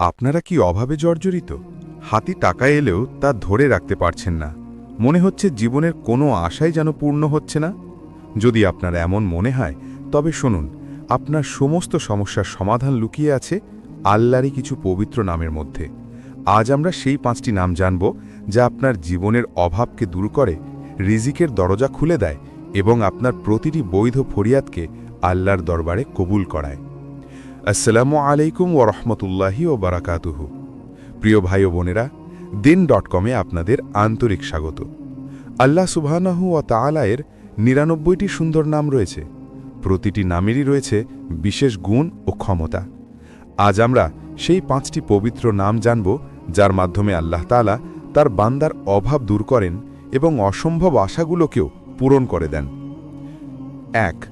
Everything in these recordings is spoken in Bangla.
আপনারা কি অভাবে জর্জরিত? হাতি টাকা এলেও তা ধরে রাখতে পারছেন না। মনে হচ্ছে জীবনের কোনো আশাই যেন পূর্ণ হচ্ছে না। যদি আপনার এমন মনে হয়, তবে শুনুন, আপনার সমস্ত সমস্যার সমাধান লুকিয়ে আছে আল্লাহরই কিছু পবিত্র নামের মধ্যে। আজ আমরা সেই পাঁচটি নাম জানব যা আপনার জীবনের অভাবকে দূর করে, রিজিকের দরজা খুলে দেয় এবং আপনার প্রতিটি বৈধ ফরিয়াদকে আল্লাহর দরবারে কবুল করায়। আসসালামু আলাইকুম ও রহমতুল্লাহি ও বারাকাতুহু। প্রিয় ভাই ও বোনেরা, দিন ডট কমে আপনাদের আন্তরিক স্বাগত। আল্লাহ সুবহানাহু ও তাআলায়ের নিরানব্বইটি সুন্দর নাম রয়েছে। প্রতিটি নামেরই রয়েছে বিশেষ গুণ ও ক্ষমতা। আজ আমরা সেই পাঁচটি পবিত্র নাম জানব, যার মাধ্যমে আল্লাহ তাআলা তার বান্দার অভাব দূর করেন এবং অসম্ভব আশাগুলোকেও পূরণ করে দেন। এক,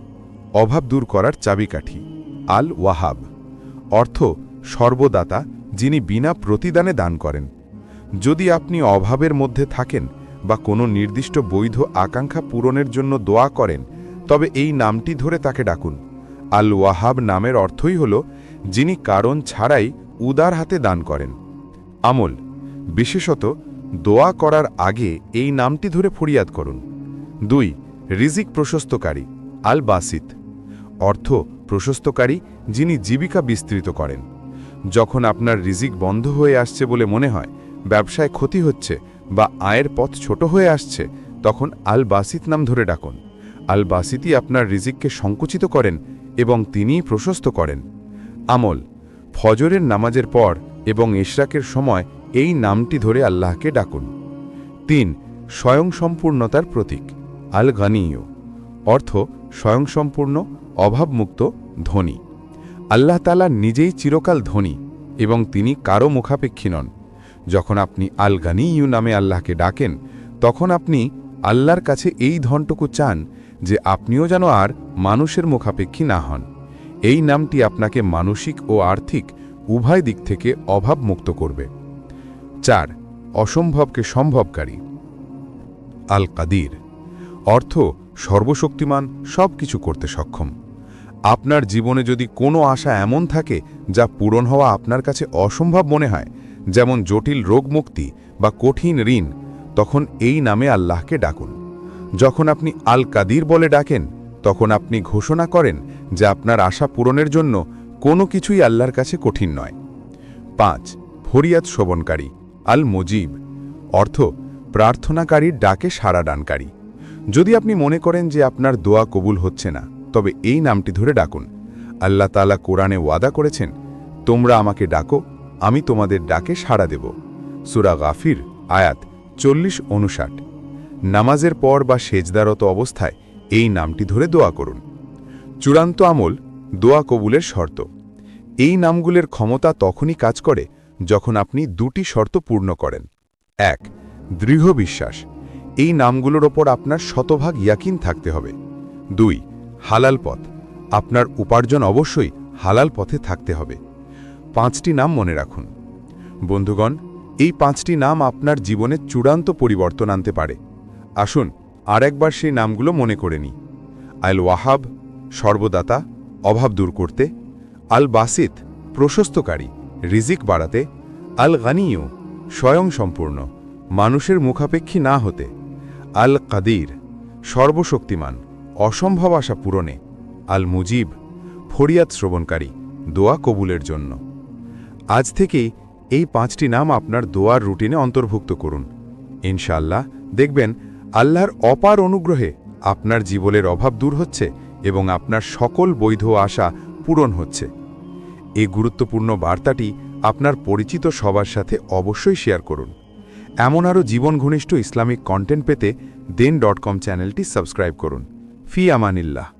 অভাব দূর করার চাবিকাঠি। আল ওয়াহাব অর্থ সর্বদাতা, যিনি বিনা প্রতিদানে দান করেন। যদি আপনি অভাবের মধ্যে থাকেন বা কোনো নির্দিষ্ট বৈধ আকাঙ্ক্ষা পূরণের জন্য দোয়া করেন, তবে এই নামটি ধরে তাকে ডাকুন। আল ওয়াহাব নামের অর্থই হল, যিনি কারণ ছাড়াই উদার হাতে দান করেন। আমল, বিশেষত দোয়া করার আগে এই নামটি ধরে ফরিয়াদ করুন। দুই, রিজিক প্রশস্তকারী আল বাসিত অর্থ প্রশস্তকারী যিনি জীবিকা বিস্তৃত করেন। যখন আপনার রিজিক বন্ধ হয়ে আসছে বলে মনে হয়, ব্যবসায় ক্ষতি হচ্ছে বা আয়ের পথ ছোট হয়ে আসছে, তখন আল বাসিত নাম ধরে ডাকুন। আল বাসিতই আপনার রিজিককে সংকুচিত করেন এবং তিনিই প্রশস্ত করেন। আমল, ফজরের নামাজের পর এবং ইশরাকের সময় এই নামটি ধরে আল্লাহকে ডাকুন। তিন, স্বয়ংসম্পূর্ণতার প্রতীক আল গানিয় অর্থ, স্বয়ংসম্পূর্ণ অভাবমুক্ত ধনী। আল্লাহ তালা নিজেই চিরকাল ধনী এবং তিনি কারও মুখাপেক্ষী নন। যখন আপনি আল গানিয়ু নামে আল্লাহকে ডাকেন, তখন আপনি আল্লাহর কাছে এই ধনটুকু চান যে আপনিও যেন আর মানুষের মুখাপেক্ষী না হন। এই নামটি আপনাকে মানসিক ও আর্থিক উভয় দিক থেকে অভাবমুক্ত করবে। চার, অসম্ভবকে সম্ভবকারী। আল কাদির অর্থ সর্বশক্তিমান সব কিছু করতে সক্ষম। আপনার জীবনে যদি কোনো আশা এমন থাকে যা পূরণ হওয়া আপনার কাছে অসম্ভব মনে হয়, যেমন জটিল রোগমুক্তি বা কঠিন ঋণ, তখন এই নামে আল্লাহকে ডাকুন। যখন আপনি আল কাদির বলে ডাকেন, তখন আপনি ঘোষণা করেন যে আপনার আশা পূরণের জন্য কোনো কিছুই আল্লাহর কাছে কঠিন নয়। পাঁচ, ফরিয়াদ শোভনকারী, আল মজিব, অর্থ, প্রার্থনাকারীর ডাকে সাড়া ডানকারী যদি আপনি মনে করেন যে আপনার দোয়া কবুল হচ্ছে না তবে এই নামটি ধরে ডাকুন। আল্লাহ তালা কোরআনে ওয়াদা করেছেন, তোমরা আমাকে ডাকো, আমি তোমাদের ডাকে সাড়া দেব। সুরা গাফির, আয়াত চল্লিশ অনুষাট নামাজের পর বা সেজদারত অবস্থায় এই নামটি ধরে দোয়া করুন। চূড়ান্ত আমল দোয়া কবুলের শর্ত। এই নামগুলোর ক্ষমতা তখনই কাজ করে যখন আপনি দুটি শর্ত পূর্ণ করেন। এক, দৃঢ় বিশ্বাস। এই নামগুলোর ওপর আপনার শতভাগ ইয়াকিন থাকতে হবে। দুই হালাল পথ। আপনার উপার্জন অবশ্যই হালাল পথে থাকতে হবে। পাঁচটি নাম মনে রাখুন। বন্ধুগণ, এই পাঁচটি নাম আপনার জীবনে চূড়ান্ত পরিবর্তন আনতে পারে। আসুন আরেকবার সেই নামগুলো মনে করে নিই। আল ওয়াহাব সর্বদাতা, অভাব দূর করতে আল বাসিত প্রশস্তকারী, রিজিক বাড়াতে আল গানিও স্বয়ংসম্পূর্ণ মানুষের মুখাপেক্ষী না হতে আল কাদির সর্বশক্তিমান অসম্ভব আশা পূরণে আল মুজিব ফরিয়াদ শ্রবণকারী, দোয়া কবুলের জন্য। আজ থেকেই এই পাঁচটি নাম আপনার দোয়ার রুটিনে অন্তর্ভুক্ত করুন। ইনশাল্লাহ দেখবেন আল্লাহর অপার অনুগ্রহে আপনার জীবনের অভাব দূর হচ্ছে এবং আপনার সকল বৈধ আশা পূরণ হচ্ছে। এই গুরুত্বপূর্ণ বার্তাটি আপনার পরিচিত সবার সাথে অবশ্যই শেয়ার করুন। এমন আরও জীবন ঘনিষ্ঠ ইসলামিক কন্টেন্ট পেতে দেন ডট কম চ্যানেলটি সাবস্ক্রাইব করুন। في أمان الله.